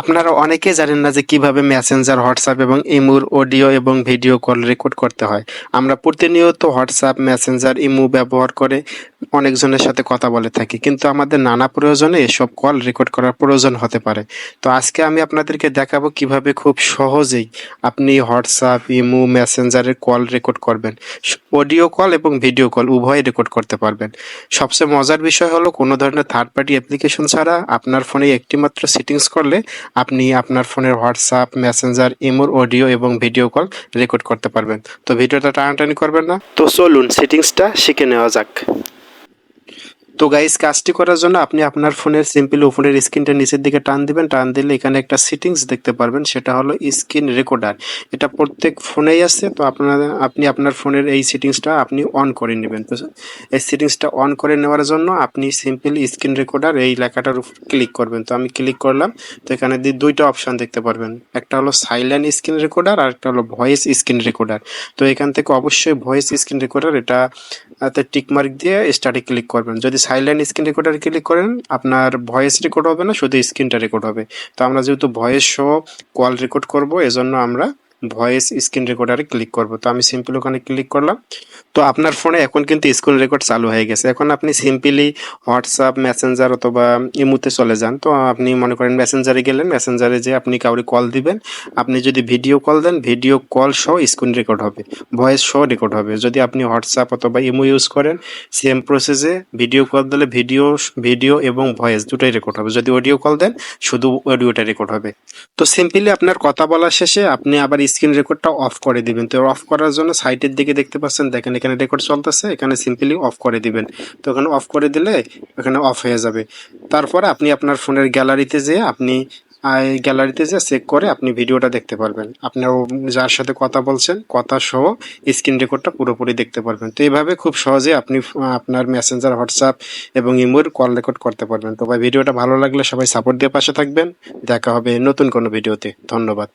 আপনারা অনেকেই জানেন না যে কীভাবে মেসেঞ্জার হোয়াটসঅ্যাপ এবং ইমুর অডিও এবং ভিডিও কল রেকর্ড করতে হয়। আমরা প্রতিনিয়ত হোয়াটসঅ্যাপ মেসেঞ্জার ইমু ব্যবহার করে অনেকজনের সাথে কথা বলে থাকি। কিন্তু আমাদের নানা প্রয়োজনে এসব কল রেকর্ড করার প্রয়োজন হতে পারে। তো আজকে আমি আপনাদেরকে দেখাবো কীভাবে খুব সহজেই আপনি হোয়াটসঅ্যাপ ইমু মেসেঞ্জারের কল রেকর্ড করবেন। অডিও কল এবং ভিডিও কল উভয় রেকর্ড করতে পারবেন। সবচেয়ে মজার বিষয় হলো কোনো ধরনের থার্ড পার্টি অ্যাপ্লিকেশন ছাড়া আপনার ফোনে একটিমাত্র সেটিংস করলে আপনি আপনার ফোনের হোয়াটসঅ্যাপ, মেসেঞ্জার ইমোর অডিও এবং ভিডিও কল রেকর্ড করতে পারবেন। তো ভিডিওটা টানাটানি করবেন না। তো চলুন সেটিংসটা শিখে নেওয়া যাক। তো গাইস কাজটি করার জন্য আপনি আপনার ফোনের সিম্পলি উপরের স্ক্রিনটা নিচের দিকে টান দিবেন। টান দিলে এখানে একটা সেটিংস দেখতে পারবেন, সেটা হলো স্ক্রিন রেকর্ডার এটা প্রত্যেক ফোনেই আছে, তো আপনার, আপনি আপনার ফোনের এই সেটিংসটা আপনি অন করে নেবেন। তো এই সেটিংসটা অন করে নেওয়ার জন্য আপনি সিম্পলি স্ক্রিন রেকর্ডার এই লেখাটার উপর ক্লিক করবেন। তো আমি ক্লিক করলাম, তো এখানে দুইটা অপশন দেখতে পারবেন। একটা হলো সাইলেন্ট স্ক্রিন রেকর্ডার আর একটা হলো ভয়েস স্ক্রিন রেকর্ডার তো এখান থেকে অবশ্যই ভয়েস স্ক্রিন রেকর্ডার এটা টিকমার্ক দিয়ে স্টার্টে ক্লিক করবেন। যদি সাইলেন্ট স্ক্রিন রেকর্ডার ক্লিক করেন, আপনার ভয়েস রেকর্ড হবে না, শুধু স্ক্রিনটা রেকর্ড হবে। তো আমরা যেহেতু ভয়েস সহ কল রেকর্ড করব, এজন্য আমরা ভয়েস স্ক্রিন রেকর্ডারে ক্লিক করব। তো আমি সিম্পল ওখানে ক্লিক করলাম। তো আপনার ফোনে এখন কিন্তু স্ক্রিন রেকর্ড চালু হয়ে গেছে। এখন আপনি সিম্পলি হোয়াটসঅ্যাপ মেসেঞ্জার অথবা ইমুতে চলে যান। তো আপনি মনে করেন মেসেঞ্জারে গেলেন। মেসেঞ্জারে যে আপনি কাউকে কল দিবেন। আপনি যদি ভিডিও কল দেন ভিডিও কল সহ স্ক্রিন রেকর্ড হবে। ভয়েস সহ রেকর্ড হবে। যদি আপনি হোয়াটসঅ্যাপ অথবা ইমো ইউজ করেন সেম প্রসেসে ভিডিও কল দিলে ভিডিও ভিডিও এবং ভয়েস দুটোই রেকর্ড হবে। যদি অডিও কল দেন, শুধু অডিওটা রেকর্ড হবে। তো সিম্পলি আপনার কথা বলার শেষে আপনি আবার স্ক্রিন রেকর্ডটা অফ করে দিবেন। তো অফ করার জন্য সাইটের দিকে দেখতে পাচ্ছেন, দেখেন এখানে রেকর্ড চলতেছে, এখানে সিম্পলি অফ করে দিবেন। তো এখানে অফ করে দিলে এখানে অফ হয়ে যাবে। তারপরে আপনি আপনার ফোনের গ্যালারিতে যেয়ে আপনি গ্যালারিতে যে চেক করে আপনি ভিডিওটা দেখতে পারবেন। আপনার যার সাথে কথা বলছেন, কথা সহ স্ক্রিন রেকর্ডটা পুরোপুরি দেখতে পারবেন। তো এইভাবে খুব সহজে আপনি আপনার মেসেঞ্জার, হোয়াটসঅ্যাপ এবং ইমোর কল রেকর্ড করতে পারবেন। তো ভাই, ভিডিওটা ভালো লাগলে সবাই সাপোর্ট দিয়ে পাশে থাকবেন। দেখা হবে নতুন কোনো ভিডিওতে। ধন্যবাদ।